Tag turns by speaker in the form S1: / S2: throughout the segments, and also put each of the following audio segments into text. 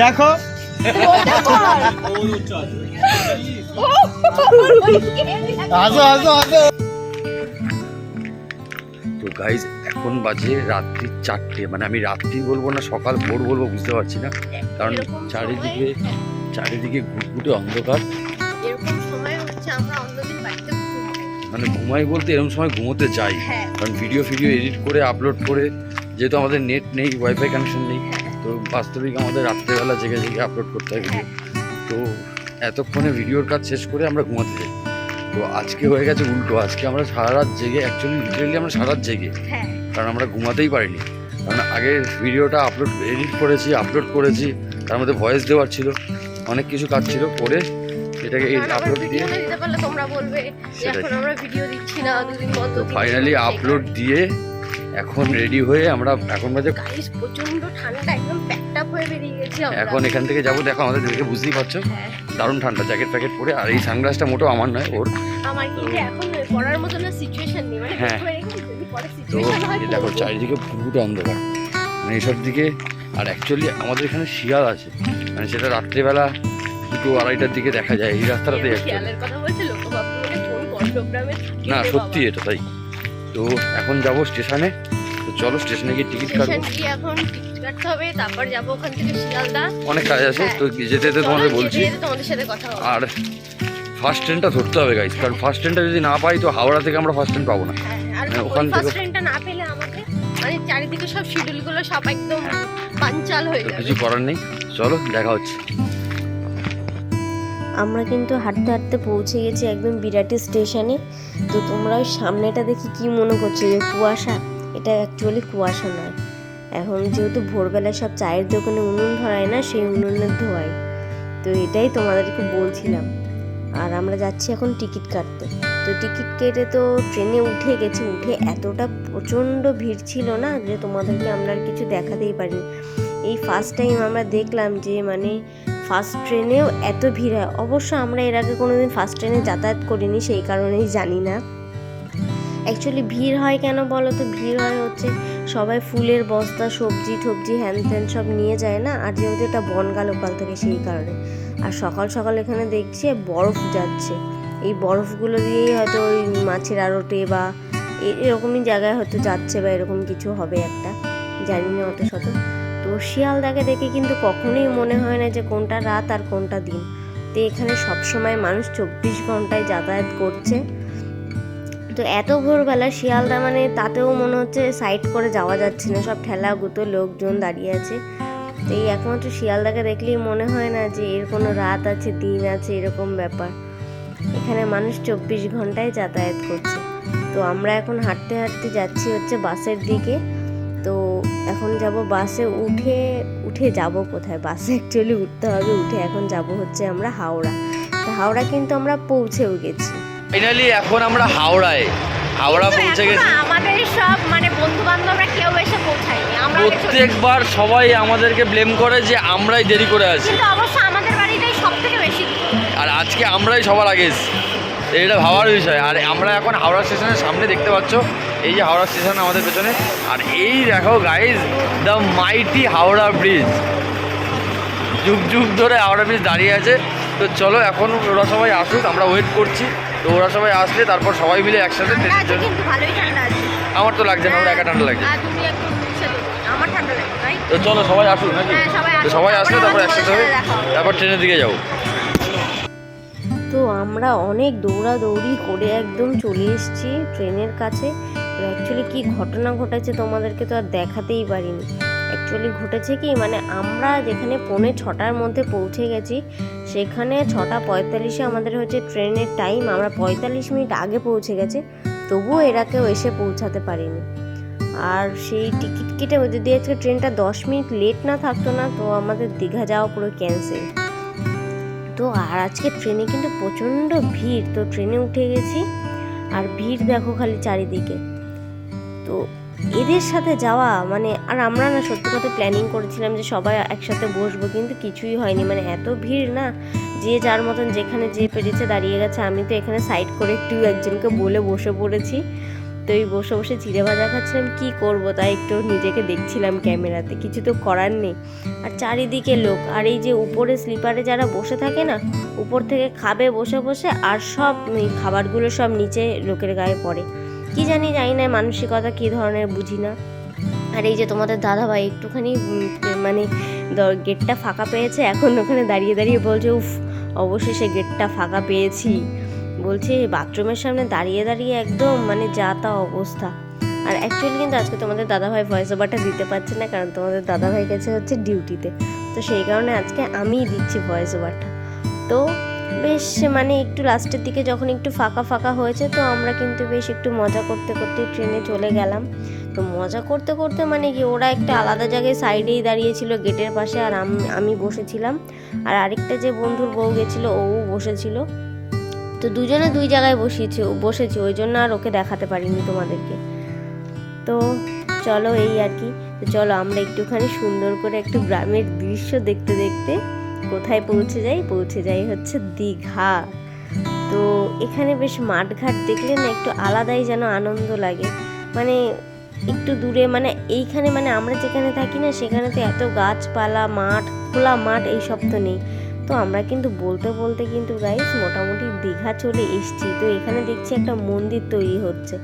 S1: দেখো। আসো আসো আসো।
S2: তো গাইজ এখন বাজে রাত্রি চারটে। মানে আমি রাত্রি বলব না সকাল ভোর বলব বুঝতে পারছি না। কারণ চারিদিকে চারিদিকে ঘুটঘুটে অন্ধকার।
S3: এরকম সময় হচ্ছে আমরা অন্যদিন বাড়িতে ঘুমাই
S2: মানে ঘুমাই বলতে এরকম সময় ঘুমোতে যাই।
S3: হ্যাঁ।
S2: কারণ ভিডিও ফিডিও এডিট করে আপলোড করে যেহেতু আমাদের নেট নেই ওয়াইফাই কানেকশন নেই তো বাস্তবিক আমাদের রাত্রেবেলা জেগে জেগে আপলোড করতে হয় ভিডিও তো এতক্ষণে ভিডিওর কাজ শেষ করে আমরা ঘুমাতে যাই। তো আজকে হয়ে গেছে উল্টো আজকে আমরা সারা রাত জেগে অ্যাকচুয়ালি লিটারেলি আমরা সারা রাত জেগে।
S3: হ্যাঁ।
S2: কারণ আমরা ঘুমাতেই পারিনি। কারণ আগে ভিডিওটা আপলোড এডিট করেছি আপলোড করেছি তার মধ্যে ভয়েস দেওয়ার ছিল অনেক কিছু কাজ ছিল করে সেটাকে এই আপলোড দিয়ে
S3: তোমরা বলবে
S2: সেটাই।
S3: এখন আমরা ভিডিও দিচ্ছি না দুদিন
S2: তো ফাইনালি আপলোড দিয়ে এখন রেডি হয়ে আমরা এখন বাজে
S3: গাইস প্রচণ্ড ঠান্ডা একদম প্যাকড আপ হয়ে বেরিয়ে গেছি আমরা।
S2: এখন এখান থেকে যাব দেখো আমাদের দেখে বুঝতেই পারছ।
S3: হ্যাঁ।
S2: দারুণ ঠান্ডা জ্যাকেট প্যাকেট পরে আর এই সানগ্লাসটা মোটেও আমার নয় ওর।
S3: আমার কি এখন পড়ার মতো না সিচুয়েশন নেই মানে
S2: হ্যাঁ। তো দেখো। চারিদিকে ফুটফুটে অন্ধকার। মানে এইসব দিকে আর অ্যাকচুয়ালি আমাদের এখানে শিয়াল আছে। মানে সেটা রাত্রেবেলা দুটো আড়াইটার দিকে দেখা যায় এই রাস্তাটাতে
S3: থাকে
S2: না সত্যি এটা তাই। তো এখন যাব স্টেশনে। তো চলো স্টেশনে গিয়ে টিকিট কাটবো।
S3: এখন টিকিট কাটতে হবে তারপর যাব ওখান থেকে শিয়ালদা।
S2: অনেক কাজ আছে
S3: হ্যাঁ।
S2: তো যেতে যেতে তোমাদের বলছি।
S3: তোমাদের সাথে কথা হবে।
S2: আর ফার্স্ট ট্রেনটা ধরতে হবে গাইস কারণ ফার্স্ট ট্রেনটা যদি না পাই তো হাওড়া থেকে আমরা ফার্স্ট ট্রেন পাবো না।
S3: হ্যাঁ, আর
S2: হ্যাঁ, ওখান থেকে-
S3: ফার্স্ট ট্রেনটা না পেলে আমাদের মানে চারিদিকে সব শিডিউলগুলো সব একদম পাঞ্চাল হয়ে যাবে।
S2: কিছু করার নেই। চলো দেখা হচ্ছে।
S4: আমরা কিন্তু হাঁটতে হাঁটতে পৌঁছে গেছি একদম বিরাটি স্টেশনে। তো তোমরা ওই সামনেটা দেখি কি মনে করছ যে কুয়াশা? এটা অ্যাকচুয়ালি কুয়াশা নয়। এখন যেহেতু ভোরবেলায় সব চায়ের দোকানে উনুন ধরায় না, সেই উনুনের ধোয়ায় তো এটাই তোমাদেরকে বলছিলাম। আর আমরা যাচ্ছি এখন টিকিট কাটতে। তো টিকিট কেটে তো ট্রেনে উঠে গেছি, উঠে এতটা প্রচণ্ড ভিড় ছিল না যে তোমাদেরকে আমরা আর কিছু দেখাতেই পারিনি। এই ফার্স্ট টাইম আমরা দেখলাম যে মানে ফার্স্ট ট্রেনেও এত ভিড় হয়। অবশ্য আমরা এর আগে কোনোদিন ফার্স্ট ট্রেনে যাতায়াত করিনি, সেই কারণেই জানি না। অ্যাকচুয়ালি ভিড় হয় কেন বলো তো ভিড় হয় হচ্ছে সবাই ফুলের বস্তা, সবজি টবজি হ্যান ত্যান সব নিয়ে যায় না? আর যেহেতু এটা বনগা লোকাল থেকে সেই কারণে। আর সকাল সকাল এখানে দেখছি বরফ যাচ্ছে। এই বরফগুলো দিয়েই হয়তো ওই মাছের আড়টে বা এরকমই জায়গায় হয়তো যাচ্ছে বা এরকম কিছু হবে একটা। জানি না অত শত তো শিয়ালদাকে দেখে কিন্তু কখনোই মনে হয় না যে কোনটা রাত আর কোনটা দিন। তো এখানে সবসময় মানুষ চব্বিশ ঘন্টায় যাতায়াত করছে। তো এত ভোরবেলা শিয়ালদা মানে তাতেও মনে হচ্ছে সাইড করে যাওয়া যাচ্ছে না। সব ঠেলা গুতো লোকজন দাঁড়িয়ে আছে। তো এই একমাত্র শিয়ালদাকে দেখলেই মনে হয় না যে এর কোনো রাত আছে, দিন আছে, এরকম ব্যাপার। এখানে মানুষ চব্বিশ ঘন্টায় যাতায়াত করছে। তো আমরা এখন হাঁটতে হাঁটতে যাচ্ছি হচ্ছে বাসের দিকে। তো এখন যাব বাসে উঠে উঠে যাব কোথায়? বাসে অ্যাকচুয়ালি উঠতে হবে উঠে এখন যাব হচ্ছে আমরা হাওড়া। তো হাওড়া কিন্তু আমরা পৌঁছেও গেছি।
S2: ফাইনালি এখন আমরা হাওড়ায়। হাওড়া পৌঁছে গেছি।
S3: আমাদের সব মানে বন্ধু বান্ধবরা কেউ এসে পৌঁছায়নি আমরা
S2: প্রত্যেকবার সবাই আমাদেরকে ব্লেম করে যে আমরাই দেরি করে আছি।
S3: কিন্তু অবশ্য আমাদের বাড়িটাই সব থেকে বেশি
S2: আর আজকে আমরাই সবার আগে এসেছি। এটা ভাবার বিষয়। আর আমরা এখন হাওড়া স্টেশনের সামনে দেখতে পাচ্ছ এই যে হাওড়া স্টেশন আমাদের পেছনে। আর এই দেখো guys the mighty Howrah bridge যুগ যুগ ধরে হাওড়া ব্রিজ দাঁড়িয়ে আছে। তো চলো এখন ওরা সবাই আসুক আমরা ওয়েট করছি। তো ওরা সবাই আসলে তারপর সবাই মিলে একসাথে আমার তো লাগছে না ওরা একা ঠান্ডা লাগছে।
S3: আমার তাই?
S2: তো চলো সবাই আসুক নাকি?
S3: হ্যাঁ, সবাই
S2: তো সবাই আসলে
S3: তারপর
S2: একসাথে হবে। তারপর ট্রেনের দিকে যাব।
S4: তো আমরা অনেক দৌড়াদৌড়ি করে একদম চলে এসেছি ট্রেনের কাছে। তো অ্যাকচুয়ালি কী ঘটনা ঘটেছে তোমাদেরকে তো আর দেখাতেই পারিনি। অ্যাকচুয়ালি ঘটেছে কি মানে আমরা যেখানে পৌনে ছটার মধ্যে পৌঁছে গেছি, সেখানে ছটা পঁয়তাল্লিশে আমাদের হচ্ছে ট্রেনের টাইম আমরা পঁয়তাল্লিশ মিনিট আগে পৌঁছে গেছে, তবুও এরা কেউ এসে পৌঁছাতে পারেনি। আর সেই টিকিট কেটে যদি আজকে ট্রেনটা দশ মিনিট লেট না থাকতো না, তো আমাদের দীঘা যাওয়া পুরো ক্যান্সেল তো আর আজকে ট্রেনে কিন্তু প্রচণ্ড ভিড়। তো ট্রেনে উঠে গেছি আর ভিড় দেখো খালি চারিদিকে। তো এদের সাথে যাওয়া মানে আর আমরা না সত্যি কথা প্ল্যানিং করেছিলাম যে সবাই একসাথে বসবো কিন্তু কিছুই হয়নি। মানে এত ভিড় না যে যার মতন যেখানে যে পেরেছে দাঁড়িয়ে গেছে। আমি তো এখানে সাইড করে একটু একজনকে বলে বসে পড়েছি। তো এই বসে বসে চিড়ে ভাজা খাচ্ছিলাম, কি করব? তাই একটু নিজেকে দেখছিলাম ক্যামেরাতে, কিছু তো করার নেই। আর চারিদিকে লোক, আর এই যে উপরে স্লিপারে যারা বসে থাকে না, উপর থেকে খাবে বসে বসে, আর সব খাবারগুলো সব নিচে লোকের গায়ে পড়ে। কি জানি জানি না, মানসিকতা কী ধরনের বুঝি না। আর এই যে তোমাদের দাদাভাই একটুখানি মানে গেটটা ফাঁকা পেয়েছে, এখন ওখানে দাঁড়িয়ে দাঁড়িয়ে বলছে, উফ, অবশেষে গেটটা ফাঁকা পেয়েছি। বলছে বাথরুমের সামনে দাঁড়িয়ে দাঁড়িয়ে একদম মানে যা তা অবস্থা। আর অ্যাকচুয়ালি কিন্তু আজকে তোমাদের দাদাভাই ভয়েস ওভারটা দিতে পারছে না, কারণ তোমাদের দাদাভাই গেছে হচ্ছে ডিউটিতে তো সেই কারণে আজকে আমিই দিচ্ছি ভয়েস ওভারটা তো বেশ মানে একটু লাস্টের দিকে যখন একটু ফাঁকা ফাঁকা হয়েছে, তো আমরা কিন্তু বেশ একটু মজা করতে করতে ট্রেনে চলে গেলাম। তো মজা করতে করতে মানে কি ওরা একটা আলাদা জায়গায় সাইডেই দাঁড়িয়েছিল গেটের পাশে, আর আম- বসেছিলাম। আর আরেকটা যে বন্ধুর বউ গেছিল, ও বসেছিল। তো দুজনে দুই জায়গায় বসিয়েছে, বসেছে, ওই জন্য আর ওকে দেখাতে পারিনি তোমাদেরকে। তো চলো এই আর কি, তো চলো আমরা একটুখানি সুন্দর করে একটু গ্রামের দৃশ্য দেখতে দেখতে কোথায় পৌঁছে যাই? পৌঁছে যাই হচ্ছে দীঘা। তো এখানে বেশ মাঠঘাট দেখলে না একটু আলাদাই যেন আনন্দ লাগে। মানে একটু দূরে মানে এইখানে মানে আমরা যেখানে থাকি না সেখানে তো এত গাছপালা, মাঠ, খোলা মাঠ এইসব তো নেই। তো আমরা কিন্তু বলতে বলতে কিন্তু গাইস মোটামুটি দীঘা চলে এসছি। তো এখানে দেখছি একটা মন্দির তৈরি হচ্ছে।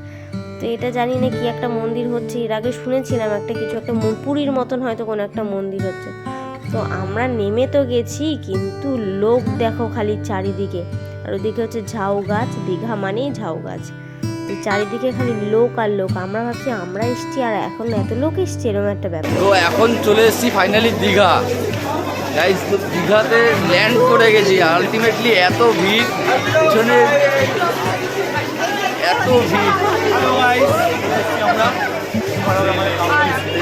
S4: তো এটা জানি না কি একটা মন্দির হচ্ছে, এর আগে শুনেছিলাম একটা কিছু একটা পুরীর মতন হয়তো কোনো একটা মন্দির হচ্ছে। তো আমরা নেমে তো গেছি, কিন্তু লোক দেখো খালি চারিদিকে। আর ওদিকে হচ্ছে ঝাউ গাছ, দীঘা মানেই ঝাউ গাছ। তো চারিদিকে খালি লোক আর লোক। আমরা ভাবছি আমরা এসছি আর এখন এত লোক এসছে, এরকম একটা ব্যাপার।
S2: তো এখন চলে এসেছি ফাইনালি দীঘা। গাইজ তো দীঘাতে ল্যান্ড করে গেছি। আলটিমেটলি এত ভিড়, পিছনে এত ভিড়।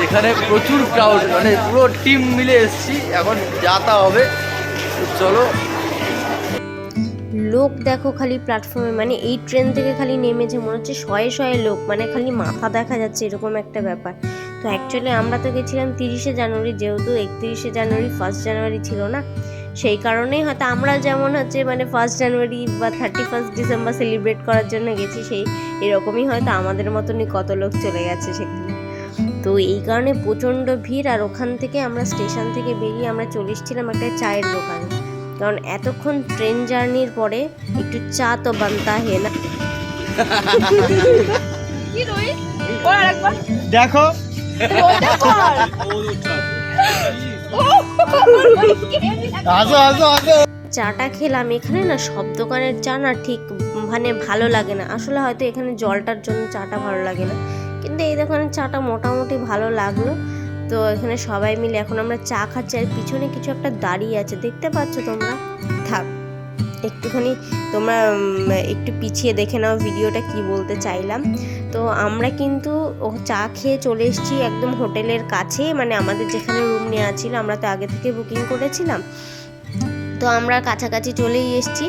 S2: এখানে প্রচুর ক্রাউড মানে পুরো টিম মিলে এসেছি। এখন যাতা হবে, চলো।
S4: লোক দেখো খালি প্ল্যাটফর্মে মানে এই ট্রেন থেকে খালি নেমেছে, মনে হচ্ছে শয়ে শয়ে লোক মানে খালি মাথা দেখা যাচ্ছে, এরকম একটা ব্যাপার। তো অ্যাকচুয়ালি আমরা তো গেছিলাম তিরিশে জানুয়ারি, যেহেতু একত্রিশে জানুয়ারি ফার্স্ট জানুয়ারি ছিল না, সেই কারণেই হয়তো আমরা যেমন হচ্ছে মানে ফার্স্ট জানুয়ারি বা থার্টি ফার্স্ট ডিসেম্বর সেলিব্রেট করার জন্য গেছি, সেই এরকমই হয়তো আমাদের মতনই কত লোক চলে গেছে সেখানে। তো এই কারণে প্রচণ্ড ভিড়, আর ওখান থেকে আমরা স্টেশন থেকে বেরিয়ে আমরা চলে এসেছিলাম একটা চায়ের দোকানে। কারণ এতক্ষণ ট্রেন জার্নির পরে একটু চা তো বানতা হে না
S1: দেখো
S4: চাটা খেলাম, এখানে না সব দোকানের চা না ঠিক মানে ভালো লাগে না। আসলে হয়তো এখানে জলটার জন্য চাটা ভালো লাগে না। কিন্তু এই দোকানের চাটা মোটামুটি ভালো লাগল। তো এখানে সবাই মিলে এখন আমরা চা খাচ্ছি। আর পিছনে কিছু একটা দাঁড়িয়ে আছে, দেখতে পাচ্ছ তোমরা? থাক, একটুখানি তোমরা একটু পিছিয়ে দেখে নাও ভিডিওটা কি বলতে চাইলাম। তো আমরা কিন্তু ও চা খেয়ে চলে এসেছি একদম হোটেলের কাছে মানে আমাদের যেখানে রুম নেওয়া ছিল, আমরা তো আগে থেকে বুকিং করেছিলাম। তো আমরা কাছাকাছি চলেই এসেছি।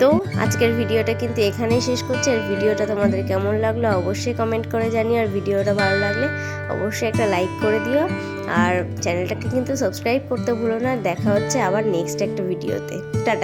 S4: তো আজকের ভিডিওটা কিন্তু এখানেই শেষ করছি। আর ভিডিওটা তোমাদের কেমন লাগল অবশ্যই কমেন্ট করে জানিও। আর ভিডিওটা ভালো লাগলে অবশ্যই একটা লাইক করে দিও। আর চ্যানেলটাকে কিন্তু সাবস্ক্রাইব করতে ভুলো না। দেখা হচ্ছে আবার নেক্সট একটা ভিডিওতে টাটা।